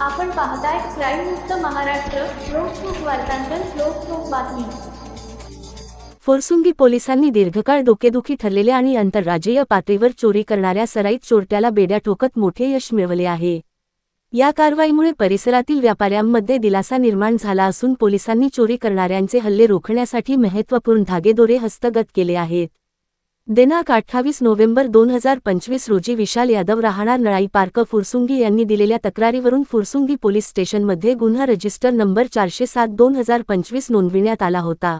आपण पाहताय क्राईम मुक्त महाराष्ट्र लोकसुख वार्तांकन लोकसुख बातमी. फोरसुंगी पोलिसांनी दीर्घकाळ डोकेदुखी ठरलेल्या आणि आंतरराज्यीय पातळीवर चोरी करणाऱ्या सराईत चोरट्याला बेड्या ठोकत मोठे यश मिळवले आहे. या कारवाईमुळे परिसरातील व्यापाऱ्यांमध्ये दिलासा निर्माण झाला असून पोलिसांनी चोरी करणाऱ्यांचे हल्ले रोखण्यासाठी महत्त्वपूर्ण धागेदोरे हस्तगत केले आहेत. दिनांक अठ्ठावीस नोव्हेंबर दोन हजार पंचवीस रोजी विशाल यादव राहणार नळाई पार्क फुरसुंगी यांनी दिलेल्या तक्रारीवरून फुरसुंगी पोलीस स्टेशनमध्ये गुन्हा रजिस्टर नंबर चारशे सात दोन हजार पंचवीस नोंदविण्यात आला होता.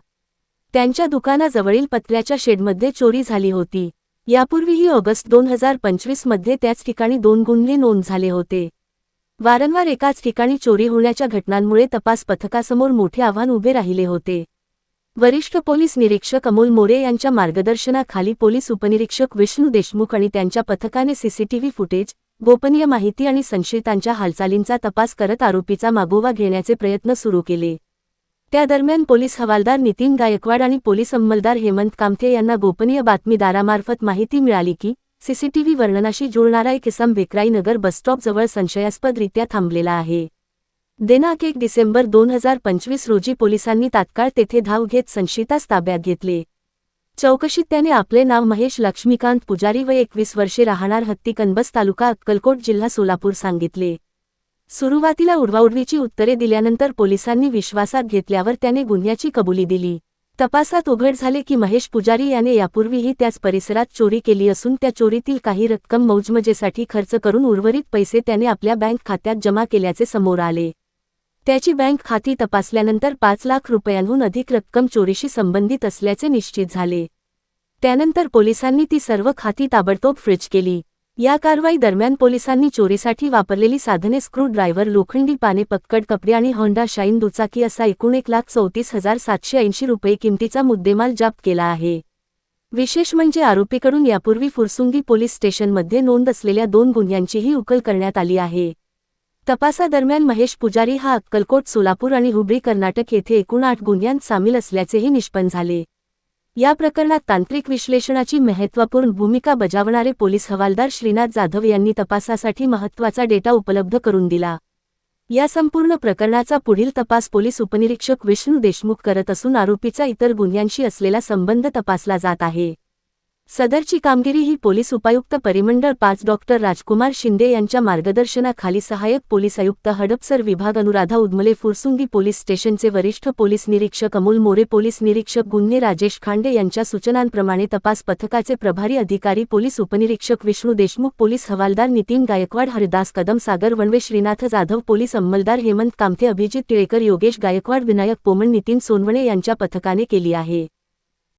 त्यांच्या दुकानाजवळील पत्र्याच्या शेडमध्ये चोरी झाली होती. यापूर्वीही ऑगस्ट दोन हजार पंचवीसमध्ये त्याच ठिकाणी दोन गुन्हे नोंद झाले होते. वारंवार एकाच ठिकाणी चोरी होण्याच्या घटनांमुळे तपास पथकासमोर मोठे आव्हान उभे राहिले होते. वरिष्ठ पोलीस निरीक्षक अमोल मोरे यांच्या मार्गदर्शनाखाली पोलीस उपनिरीक्षक विष्णू देशमुख आणि त्यांच्या पथकाने सीसीटीव्ही फुटेज गोपनीय माहिती आणि संशयितांच्या हालचालींचा तपास करत आरोपीचा मागोवा घेण्याचे प्रयत्न सुरू केले. त्या दरम्यान पोलीस हवालदार नितीन गायकवाड आणि पोलीस अंमलदार हेमंत कामथे यांना गोपनीय बातमीदारामार्फत माहिती मिळाली की सीसीटीव्ही वर्णनाशी जुळणारा एक इसम वेक्राई नगर बसस्टॉपजवळ संशयास्पदरित्या थांबलेला आहे. दिनांक एक डिसेंबर दोन हजार पंचवीस रोजी पोलिसांनी तात्काळ तेथे धाव घेत संशयितास ताब्यात घेतले. चौकशीत त्याने आपले नाव महेश लक्ष्मीकांत पुजारी व एकवीस वर्षे राहणार हत्ती कनबस तालुका अक्कलकोट जिल्हा सोलापूर सांगितले. सुरुवातीला उडवाउडवीची उत्तरे दिल्यानंतर पोलिसांनी विश्वासात घेतल्यावर त्याने गुन्ह्याची कबुली दिली. तपासात उघड झाले की महेश पुजारी याने यापूर्वीही त्याच परिसरात चोरी केली असून त्या चोरीतील काही रक्कम मौजमजेसाठी खर्च करून उर्वरित पैसे त्याने आपल्या बँक खात्यात जमा केल्याचे समोर आले. त्याची बँक खाती तपासल्यानंतर पाच लाख रुपयांहून अधिक रक्कम चोरीशी संबंधित असल्याचे निश्चित झाले. त्यानंतर पोलिसांनी ती सर्व खाती ताबडतोब फ्रिज केली. या कारवाई दरम्यान पोलिसांनी चोरीसाठी वापरलेली साधने स्क्रू ड्रायव्हर लोखंडी पाने पक्कड कपडे आणि होंडा शाईन दुचाकी असा एकूण एक लाख चौतीस हजार सातशे ऐंशी रुपये किमतीचा मुद्देमाल जप्त केला आहे. विशेष म्हणजे आरोपीकडून यापूर्वी फुरसुंगी पोलीस स्टेशनमध्ये नोंद असलेल्या दोन गुन्ह्यांचीही उकल करण्यात आली आहे. तपासादरम्यान महेश पुजारी हा अक्कलकोट सोलापूर आणि हुबळी कर्नाटक येथे एकूण आठ गुन्ह्यांत सामील असल्याचेही निष्पन्न झाले. या प्रकरणात तांत्रिक विश्लेषणाची महत्त्वपूर्ण भूमिका बजावणारे पोलीस हवालदार श्रीनाथ जाधव यांनी तपासासाठी महत्त्वाचा डेटा उपलब्ध करून दिला. या संपूर्ण प्रकरणाचा पुढील तपास पोलीस उपनिरीक्षक विष्णू देशमुख करत असून आरोपीचा इतर गुन्ह्यांशी असलेला संबंध तपासला जात आहे. सदरची कामगिरी ही पोलीस उपायुक्त परिमंडळ पाच डॉक्टर राजकुमार शिंदे यांच्या मार्गदर्शनाखाली सहाय्यक पोलीस आयुक्त हडपसर विभाग अनुराधा उदमले फुरसुंगी पोलीस स्टेशनचे वरिष्ठ पोलीस निरीक्षक अमोल मोरे पोलीस निरीक्षक गुन्हे राजेश खांडे यांच्या सूचनांप्रमाणे तपास पथकाचे प्रभारी अधिकारी पोलीस उपनिरीक्षक विष्णू देशमुख पोलीस हवालदार नितीन गायकवाड हरिदास कदम सागर वणवे श्रीनाथ जाधव पोलीस अंमलदार हेमंत कामथे अभिजित टिळेकर योगेश गायकवाड विनायक पोमण नितीन सोनवणे यांच्या पथकाने केली आहे.